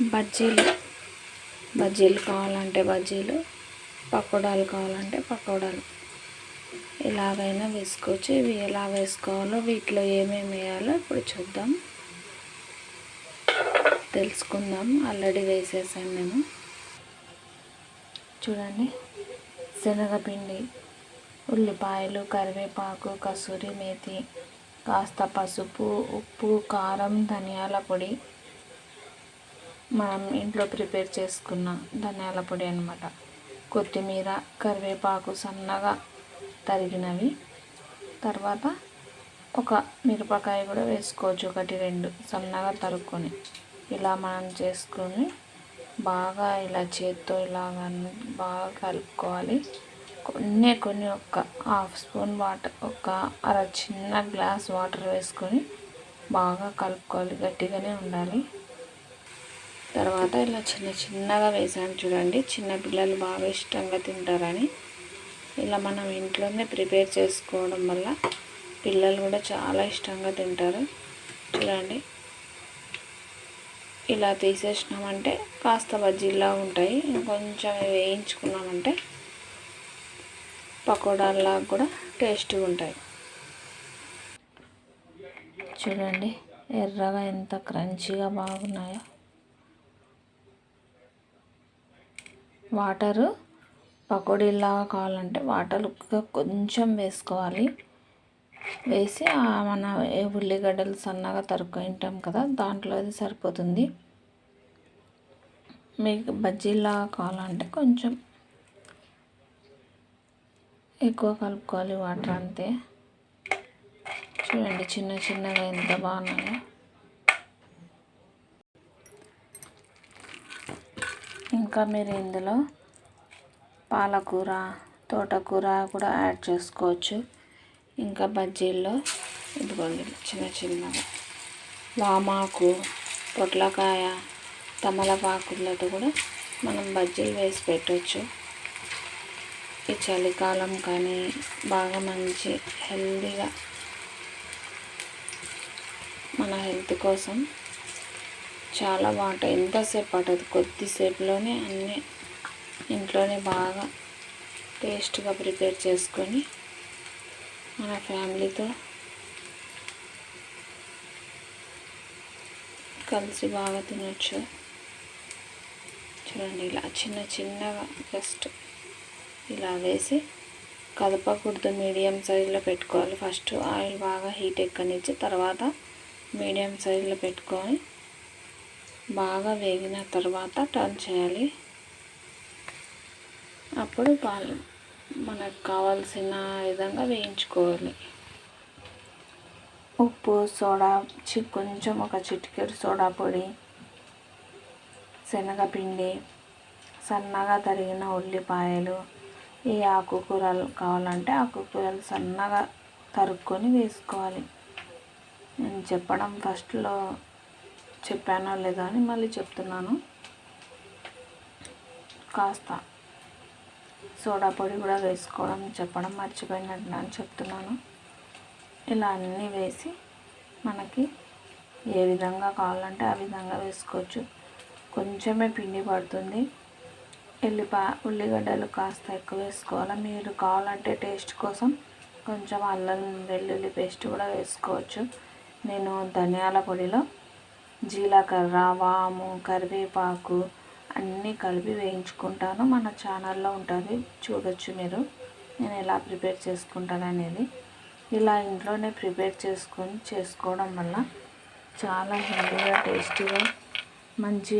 బజ్జీలు. బజ్జీలు కావాలంటే బజ్జీలు పకోడాలు కావాలంటే పకోడాలు. ఎలాగైనా వేసుకోవచ్చు. ఇవి ఎలా వేసుకోవాలో వీటిలో ఏమేమి వేయాలో ఇప్పుడు చూద్దాం. తెలుసుకుందాం. ఆల్రెడీ వేసేసాను నేను. చూడండి. శనగపిండి ఉల్లిపాయలు కరివేపాకు కసూరి మేతి కాస్త పసుపు ఉప్పు కారం ధనియాల పొడి మనం ఇంట్లో ప్రిపేర్ చేసుకున్న ధనియాల పొడి అనమాట కొత్తిమీర కరివేపాకు సన్నగా తరిగినవి. తర్వాత ఒక మిరపకాయ కూడా వేసుకోవచ్చు ఒకటి రెండు సన్నగా తరుక్కొని. ఇలా మనం చేసుకొని బాగా ఇలా చేత్తో ఇలా బాగా కలుపుకోవాలి. కొన్ని కొన్ని ఒక హాఫ్ స్పూన్ వాటర్ ఒక అర చిన్న గ్లాస్ వాటర్ వేసుకొని బాగా కలుపుకోవాలి గట్టిగానే ఉండాలి. తర్వాత ఇలా చిన్న చిన్నగా వేసాను చూడండి. చిన్న పిల్లలు బాగా ఇష్టంగా తింటారని. ఇలా మనం ఇంట్లోనే ప్రిపేర్ చేసుకోవడం వల్ల పిల్లలు కూడా చాలా ఇష్టంగా తింటారు. చూడండి. ఇలా తీసేసినామంటే కాస్త బజ్జీలా ఉంటాయి. ఇంకొంచెం వేయించుకున్నామంటే పకోడాల్లా కూడా టేస్ట్గా ఉంటాయి. చూడండి. ఎర్రగా ఎంత క్రంచీగా బాగున్నాయో. వాటరు పకోడీలాగా కావాలంటే వాటర్ కొంచెం వేసుకోవాలి. వేసి మన ఉల్లిగడ్డలు సన్నగా తరుక్కుంటాం కదా దాంట్లో అది సరిపోతుంది. మీకు బజ్జీలాగా కావాలంటే కొంచెం ఎక్కువ కలుపుకోవాలి వాటర్ అంతే. చూడండి చిన్న చిన్నగా ఎంత బాగున్నాయో. ఇంకా మీరు ఇందులో పాలకూర తోటకూర కూడా యాడ్ చేసుకోవచ్చు. ఇంకా బజ్జీల్లో ఇదిగోండి చిన్న చిన్నగా వామాకు పొట్లకాయ తమలపాకులతో కూడా మనం బజ్జీలు వేసి పెట్టవచ్చు ఈ చలికాలం కానీ బాగా మంచి హెల్దీగా మన హెల్త్ కోసం చాలా బాగుంటాయి. ఎంతసేపు పట్టదు. కొద్దిసేపులోనే అన్నీ ఇంట్లోనే బాగా టేస్ట్గా ప్రిపేర్ చేసుకొని మన ఫ్యామిలీతో కలిసి బాగా తినొచ్చు. చూడండి ఇలా చిన్న చిన్నగా జస్ట్ ఇలా వేసి కదపకూడదు. మీడియం సైజులో పెట్టుకోవాలి. ఫస్ట్ ఆయిల్ బాగా హీట్ ఎక్కనిచ్చి తర్వాత మీడియం సైజులో పెట్టుకొని బాగా వేగిన తర్వాత టర్న్ చేయాలి. అప్పుడు పాలు మనకు కావాల్సిన విధంగా వేయించుకోవాలి. ఉప్పు సోడా చి కొంచెం ఒక చిటికెడు సోడా పొడి శనగపిండి సన్నగా తరిగిన ఉల్లిపాయలు ఈ ఆకుకూరలు కావాలంటే ఆకుకూరలు సన్నగా తరుక్కొని వేసుకోవాలి. నేను చెప్పడం ఫస్ట్లో చెప్పానో లేదో అని మళ్ళీ చెప్తున్నాను. కాస్త సోడా పొడి కూడా వేసుకోవడం చెప్పడం మర్చిపోయినట్టు అని చెప్తున్నాను. ఇలా అన్నీ వేసి మనకి ఏ విధంగా కావాలంటే ఆ విధంగా వేసుకోవచ్చు. కొంచెమే పిండి పడుతుంది. ఎల్లిపా ఉల్లిగడ్డలు కాస్త ఎక్కువ వేసుకోవాలి. మీరు కావాలంటే టేస్ట్ కోసం కొంచెం అల్లం వెల్లుల్లి పేస్ట్ కూడా వేసుకోవచ్చు. నేను ధనియాల పొడిలో జీలకర్ర వాము కరివేపాకు అన్నీ కలిపి వేయించుకుంటాను. మన ఛానల్లో ఉంటుంది. చూడొచ్చు మీరు. నేను ఎలా ప్రిపేర్ చేసుకుంటాను అనేది. ఇలా ఇంట్లోనే ప్రిపేర్ చేసుకొని చేసుకోవడం వల్ల చాలా హెల్తీగా టేస్టీగా మంచి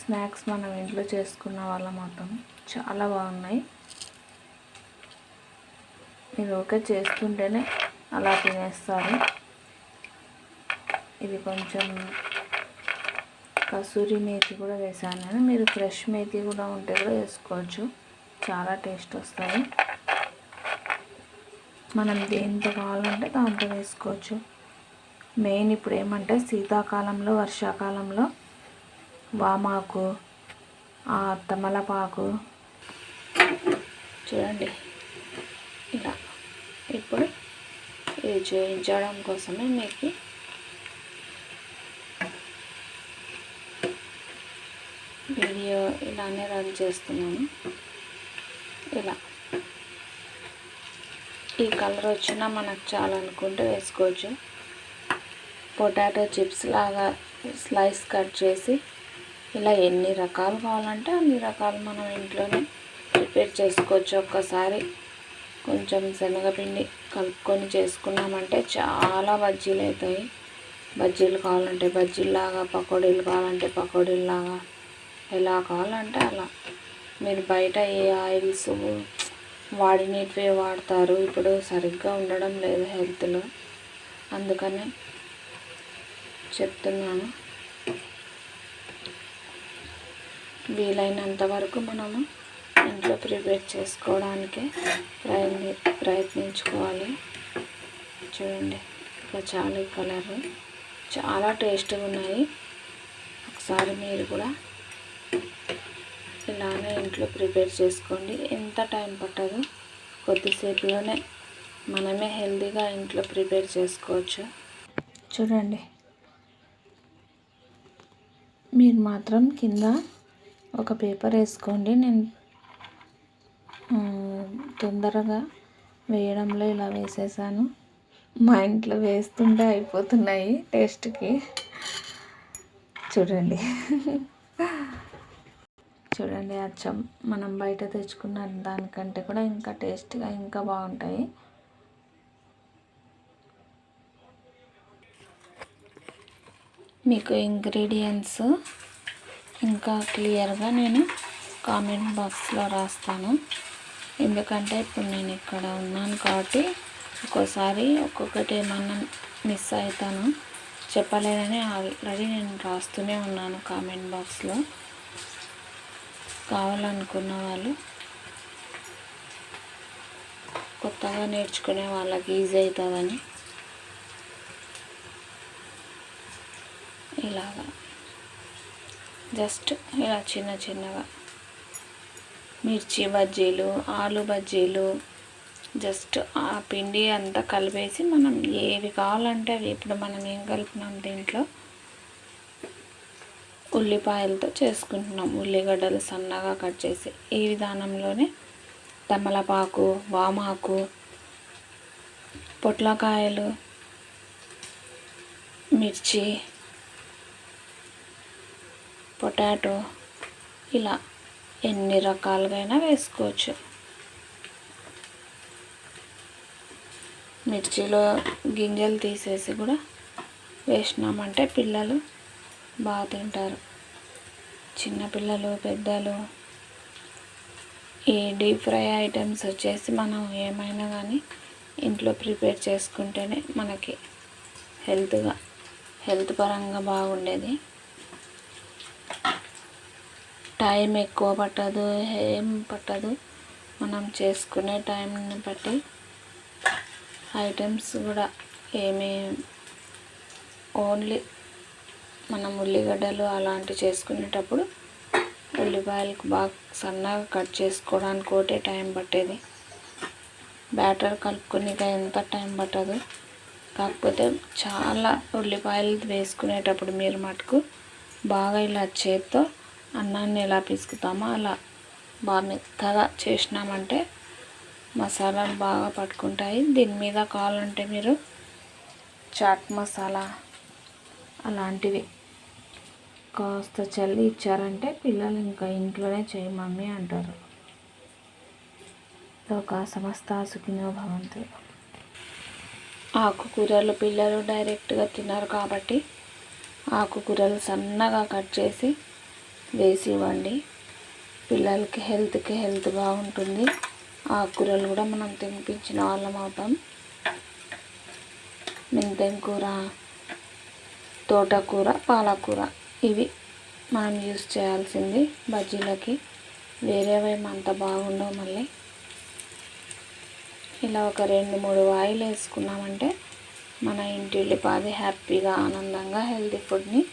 స్నాక్స్ మనం ఇంట్లో చేసుకున్న వాళ్ళ మాత్రం చాలా బాగున్నాయి. మీరు ఓకే చేస్తుంటేనే అలా తినేస్తారు. ఇది కొంచెం కసూరి మేతి కూడా వేసాను నేను. మీరు ఫ్రెష్ మేతి కూడా ఉంటే కూడా వేసుకోవచ్చు. చాలా టేస్ట్ వస్తాయి. మనం దేంతో కావాలంటే దాంతో వేసుకోవచ్చు. మెయిన్ ఇప్పుడు ఏమంటే శీతాకాలంలో వర్షాకాలంలో వామాకు తమలపాకు. చూడండి. ఇలా. ఇప్పుడు ఇది చేయించడం కోసమే మీకు వీడియో ఇలానే రన్ చేస్తున్నాను. ఇలా. ఈ కలర్ వచ్చినా మనకు చాలనుకుంటే వేసుకోవచ్చు. పొటాటో చిప్స్ లాగా స్లైస్ కట్ చేసి ఇలా ఎన్ని రకాలు కావాలంటే అన్ని రకాలు మనం ఇంట్లోనే ప్రిపేర్ చేసుకోవచ్చు. ఒక్కసారి కొంచెం శనగపిండి కలుపుకొని చేసుకున్నామంటే చాలా బజ్జీలు అవుతాయి. బజ్జీలు కావాలంటే బజ్జీలాగా పకోడీలు కావాలంటే పకోడీలాగా ఎలా కావాలంటే అలా. మీరు బయట ఏ ఆయిల్స్ వాడినటివే వాడతారు. ఇప్పుడు సరిగ్గా ఉండడం లేదు హెల్త్లో. అందుకని చెప్తున్నాను. వీలైనంత వరకు మనము ఇంట్లో ప్రిపేర్ చేసుకోవడానికే ప్రయత్ని ప్రయత్నించుకోవాలి. చూడండి ఇంకా చాలా కలర్. చాలా టేస్ట్గా ఉన్నాయి. ఒకసారి మీరు కూడా ఇలానే ఇంట్లో ప్రిపేర్ చేసుకోండి. ఎంత టైం పట్టదు? కొద్దిసేపులోనే మనమే హెల్తీగా ఇంట్లో ప్రిపేర్ చేసుకోవచ్చు? చూడండి. మీరు మాత్రం కింద ఒక పేపర్ వేసుకోండి. నేను తొందరగా వేయడంలో ఇలా వేసేసాను. మా ఇంట్లో వేస్తుంటే అయిపోతున్నాయి టేస్ట్కి. చూడండి. చూడండి అచ్చం. మనం బయట తెచ్చుకున్న దానికంటే కూడా ఇంకా టేస్ట్గా ఇంకా బాగుంటాయి. మీకు ఇంగ్రీడియంట్స్ ఇంకా క్లియర్గా నేను కామెంట్ బాక్స్లో రాస్తాను. ఎందుకంటే ఇప్పుడు నేను ఇక్కడ ఉన్నాను కాబట్టి ఒక్కోసారి ఒక్కొక్కటి ఏమన్నా మిస్ అవుతాను చెప్పలేదని ఆల్రెడీ నేను రాస్తూనే ఉన్నాను కామెంట్ బాక్స్లో. కావాలనుకున్న వాళ్ళు కొత్తగా నేర్చుకునే వాళ్ళకి ఈజీ అవుతుందని ఇలాగా. జస్ట్ ఇలా చిన్న చిన్నగా. మిర్చి బజ్జీలు ఆలు బజ్జీలు జస్ట్ ఆ పిండి అంతా కలిపేసి మనం ఏవి కావాలంటే అవి. ఇప్పుడు మనం ఏం కలుపుతున్నాం దీంట్లో? ఉల్లిపాయలతో చేసుకుంటున్నాం. ఉల్లిగడ్డలు సన్నగా కట్ చేసి ఈ విధానంలోనే తమలపాకు వామాకు పొట్లకాయలు మిర్చి పొటాటో ఇలా ఎన్ని రకాలుగైనా వేసుకోవచ్చు. మిర్చిలో గింజలు తీసేసి కూడా వేసినామంటే పిల్లలు బాగా తింటారు. చిన్నపిల్లలు పెద్దలు ఈ డీప్ ఫ్రై ఐటమ్స్ వచ్చేసి మనం ఏమైనా కానీ ఇంట్లో ప్రిపేర్ చేసుకుంటేనే మనకి హెల్త్గా హెల్త్ పరంగా బాగుండేది. టైం ఎక్కువ పట్టదు ఏం పట్టదు. మనం చేసుకునే టైంని బట్టి ఐటమ్స్ కూడా ఏమీ ఓన్లీ మనం ఉల్లిగడ్డలు అలాంటివి చేసుకునేటప్పుడు ఉల్లిపాయలకు బాగా సన్నగా కట్ చేసుకోవడానికి ఒకటే టైం పట్టేది. బ్యాటర్ కలుపుకునేక ఎంత టైం పట్టదు. కాకపోతే చాలా ఉల్లిపాయలు వేసుకునేటప్పుడు మీరు మటుకు బాగా ఇలా చేత్తో అన్నాన్ని ఎలా పిసుకుతామో అలా బాగా మెత్తగా చేసినామంటే మసాలాలు బాగా పట్టుకుంటాయి. దీని మీద కావాలంటే మీరు చాట్ మసాలా అలాంటివి కాస్త చల్లి ఇచ్చారంటే పిల్లలు ఇంకా ఇంట్లోనే చేయి మమ్మీ అంటారు. ఒక సమస్త సుఖినో భవంతు. ఆకుకూరలు పిల్లలు డైరెక్ట్గా తిన్నారు కాబట్టి ఆకుకూరలు సన్నగా కట్ చేసి వేసి ఇవ్వండి. పిల్లలకి హెల్త్కి హెల్త్ బాగుంటుంది. ఆకుకూరలు కూడా మనం తినిపించిన వాళ్ళం అవుతాం. మెంతెం కూర? తోటకూర పాలకూర. ఇవి మనం యూజ్ చేయాల్సింది బజ్జీలకి. వేరేవి అంత బాగుండవు మళ్ళీ. ఇలా ఒక రెండు మూడు వాయిలు వేసుకున్నామంటే మన ఇంటి పాది హ్యాపీగా ఆనందంగా హెల్తీ ఫుడ్ని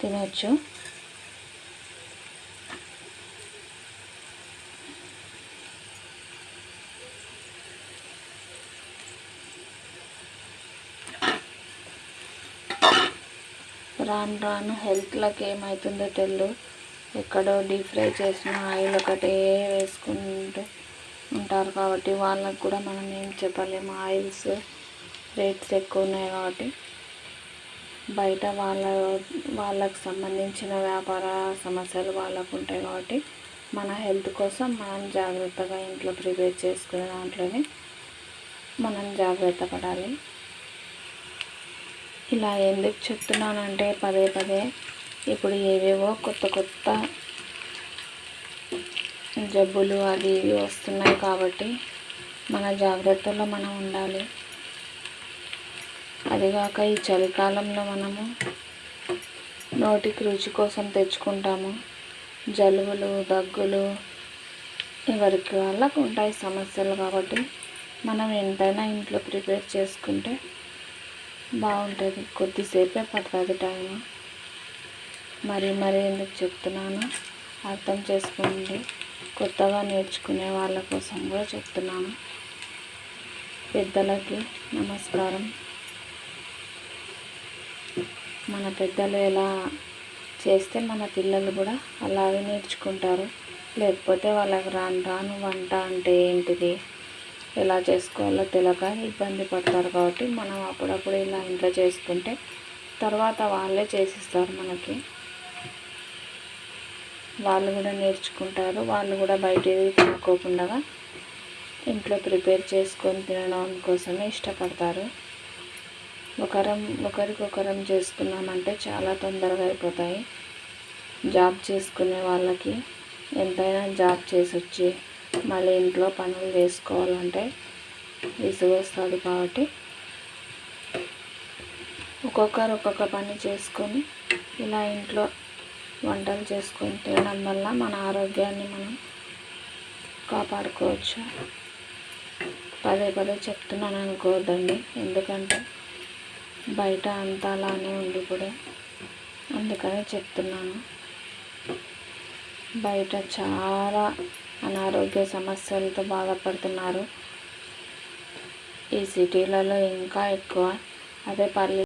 తినొచ్చు. రాను రాను హెల్త్లోకి ఏమవుతుందో తెలియదు ఎక్కడో డీప్ ఫ్రై చేసిన ఆయిల్ ఒకటే వేసుకుంటూ ఉంటారు కాబట్టి వాళ్ళకు కూడా మనం ఏం చెప్పలేము. ఆయిల్స్ రేట్స్ ఎక్కువ ఉన్నాయి కాబట్టి బయట వాళ్ళ వాళ్ళకు సంబంధించిన వ్యాపార సమస్యలు వాళ్ళకు ఉంటాయి కాబట్టి మన హెల్త్ కోసం మనం జాగ్రత్తగా ఇంట్లో ప్రిపేర్ చేసుకునే దాంట్లోనే మనం జాగ్రత్త పడాలి. ఇలా ఎందుకు చెప్తున్నానంటే పదే పదే ఇప్పుడు ఏవేవో కొత్త కొత్త జబ్బులు అవి ఇవి వస్తున్నాయి కాబట్టి మన జాగ్రత్తలో మనం ఉండాలి. అదిగాక ఈ చలికాలంలో మనము నోటికి రుచి కోసం తెచ్చుకుంటాము. జలుబులు దగ్గులు ఎవరికి వాళ్ళకు ఉంటాయి సమస్యలు కాబట్టి మనం ఎంతైనా ఇంట్లో ప్రిపేర్ చేసుకుంటే బాగుంటుంది. కొద్దిసేపే పడుతుంది టైం మరి మరి ఎందుకు చెప్తున్నాను అర్థం చేసుకోండి. కొత్తగా నేర్చుకునే వాళ్ళ కోసం కూడా చెప్తున్నాను. పెద్దలకి నమస్కారం. మన పెద్దలు ఎలా చేస్తే మన పిల్లలు కూడా అలాగే నేర్చుకుంటారు. లేకపోతే వాళ్ళకి రాను రాను వంట అంటే ఏంటిది? ఎలా చేసుకోవాలో తెలియక ఇబ్బంది పడతారు కాబట్టి మనం అప్పుడప్పుడు ఇలా ఇంట్లో చేసుకుంటే తర్వాత వాళ్ళే చేసిస్తారు మనకి. వాళ్ళు కూడా నేర్చుకుంటారు వాళ్ళు కూడా బయట తినుకోకుండా ఇంట్లో ప్రిపేర్ చేసుకొని తినడం కోసమే ఇష్టపడతారు. ఒకరం ఒకరికొకరం చేసుకున్నామంటే చాలా తొందరగా అయిపోతాయి. జాబ్ చేసుకునే వాళ్ళకి ఎంతైనా జాబ్ చేసి వచ్చి మళ్ళీ ఇంట్లో పనులు చేసుకోవాలంటే విసుగు వస్తుంది కాబట్టి ఒక్కొక్కరు ఒక్కొక్క పని చేసుకొని ఇలా ఇంట్లో వంటలు చేసుకొని తినడం వల్ల మన ఆరోగ్యాన్ని మనం కాపాడుకోవచ్చు. పదే పదే చెప్తున్నాను అనుకోవద్దండి. ఎందుకంటే బయట అంతా అలానే ఉంది ఇప్పుడు అందుకని చెప్తున్నాను. బయట చాలా అనారోగ్య సమస్యలతో బాధపడుతున్నారు. ఈ సిటీలలో ఇంకా ఎక్కువ. అదే పల్లె